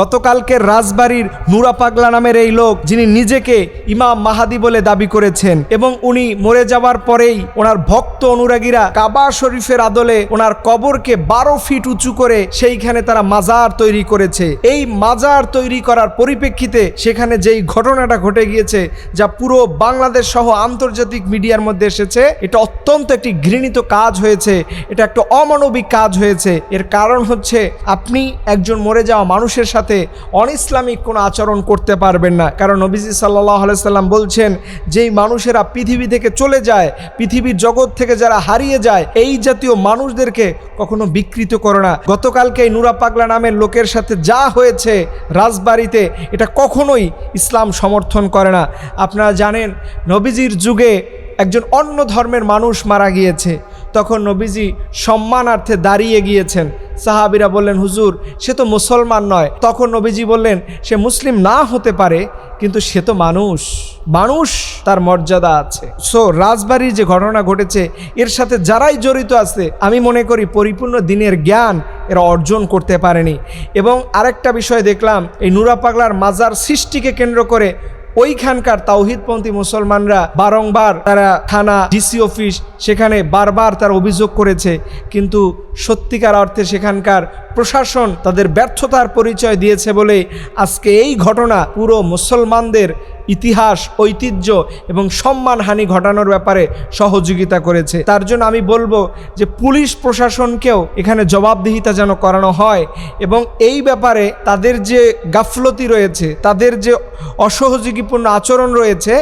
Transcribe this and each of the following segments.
গতকালকের রাজবাড়ির নুরা পাগলা নামের এই লোক, যিনি নিজেকে ইমাম মাহাদি বলে দাবি করেছেন এবং উনি মরে যাওয়ার পরেই ওনার ভক্ত অনুরাগীরা কাবা শরীফের আদলে ওনার কবরকে বারো ফিট উঁচু করে সেইখানে তারা মাজার তৈরি করেছে। এই মাজার তৈরি করার পরিপ্রেক্ষিতে সেখানে যেই ঘটনাটা ঘটে গিয়েছে, যা পুরো বাংলাদেশ সহ আন্তর্জাতিক মিডিয়ার মধ্যে এসেছে, এটা অত্যন্ত একটি ঘৃণিত কাজ হয়েছে, এটা একটা অমানবিক কাজ হয়েছে। এর কারণ হচ্ছে আপনি একজন মরে যাওয়া মানুষের সাথে অনইসলামিক কোনো আচরণ করতে পারবেন না। কারণ নবীজি সাল্লাহ সাল্লাম বলছেন, যেই মানুষেরা পৃথিবী থেকে চলে যায়, পৃথিবীর জগৎ থেকে যারা হারিয়ে যায়, এই জাতীয় মানুষদেরকে কখনো বিকৃত করো না। গতকালকে এই নুরা পাগলা নামের লোকের সাথে যা হয়েছে রাজবাড়িতে, এটা কখনোই ইসলাম সমর্থন করে না। আপনারা জানেন, নবীজির যুগে একজন অন্য ধর্মের মানুষ মারা গিয়েছে। তখন নবীজি সম্মানার্থে দাঁড়িয়ে গিয়েছেন। সাহাবিরা বললেন, হুজুর, সে তো মুসলমান নয়। তখন নবীজি বললেন, সে মুসলিম না হতে পারে, কিন্তু সে তো মানুষ। মানুষ তার মর্যাদা আছে। সো রাজবাড়ির যে ঘটনা ঘটেছে, এর সাথে যারাই জড়িত আছে, আমি মনে করি পরিপূর্ণ দিনের জ্ঞান এরা অর্জন করতে পারেনি। এবং আরেকটা বিষয় দেখলাম, এই নুরা পাগলার মাজার সৃষ্টিকে কেন্দ্র করে ওইখানকার তাওহিদপন্থী মুসলমানরা বারংবার তারা থানা, ডিসি অফিস সেখানে বারবার তার অভিযোগ করেছে। কিন্তু সত্যিকার অর্থে সেখানকার প্রশাসন তাদের ব্যর্থতার পরিচয় দিয়েছে বলে আজকে এই ঘটনা পুরো মুসলমানদের ইতিহাস, ঐতিহ্য এবং সম্মানহানি ঘটানোর ব্যাপারে সহযোগিতা করেছে। তার জন্য আমি বলব যে পুলিশ প্রশাসনকেও এখানে জবাবদিহিতা যেন করানো হয় এবং এই ব্যাপারে তাদের যে গাফলতি রয়েছে, তাদের যে অসহযোগীপূর্ণ আচরণ রয়েছে,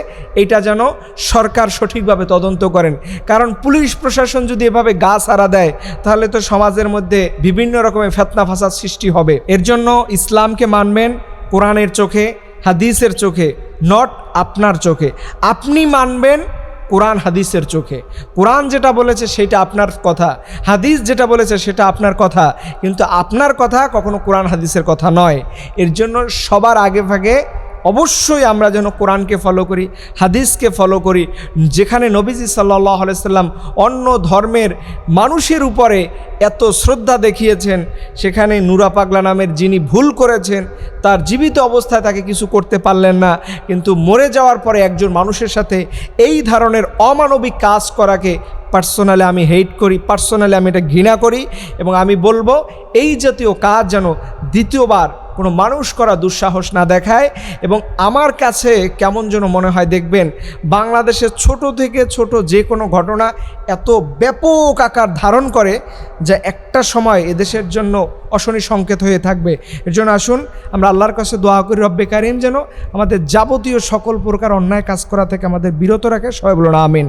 এটা যেন সরকার সঠিকভাবে তদন্ত করেন। কারণ পুলিশ প্রশাসন যদি এভাবে গা সারা দেয়, তাহলে তো সমাজের মধ্যে বিভিন্ন রকমের ফেতনা ফাসাদ সৃষ্টি হবে। এর জন্য ইসলামকে মানবেন কোরআনের চোখে, হাদিসের চোখে নট আপনার চোখে। আপনি মানবেন কোরআন হাদিসের চোখে। কোরআন যেটা বলেছে সেটা আপনার কথা, হাদিস যেটা বলেছে সেটা আপনার কথা, কিন্তু আপনার কথা কখনো কোরআন হাদিসের কথা নয়। এর জন্য সবার আগে ভাগে অবশ্যই আমরা যেন কোরআনকে ফলো করি, হাদিসকে ফলো করি। যেখানে নবীজি সাল্লাহ সাল্লাম অন্য ধর্মের মানুষের উপরে এত শ্রদ্ধা দেখিয়েছেন, সেখানে নুরা পাগলা নামের যিনি ভুল করেছেন, তার জীবিত অবস্থায় তাকে কিছু করতে পারলেন না। কিন্তু মরে যাওয়ার পরে একজন মানুষের সাথে এই ধরনের অমানবিক কাজ করাকে পার্সোনালি আমি হেট করি পার্সোনালি আমি এটা ঘৃণা করি এবং আমি বলব, এই জাতীয় কাজ যেন দ্বিতীয়বার কোনো মানুষ করা দুঃসাহস না দেখায় এবং আমার কাছে কেমন যেন মনে হয় দেখবেন, বাংলাদেশের ছোট থেকে ছোট যে কোনো ঘটনা এত ব্যাপক আকার ধারণ করে যা একটা সময় এদেশের জন্য অশনি সংকেত হয়ে থাকবে। এর জন্য আসুন, আমরা আল্লাহর কাছে দোয়া করি, রব্বে কারিম যেন আমাদের যাবতীয় সকল প্রকার অন্যায় কাজ করা থেকে আমাদের বিরত রাখে। সবাই বলুন, আমিন।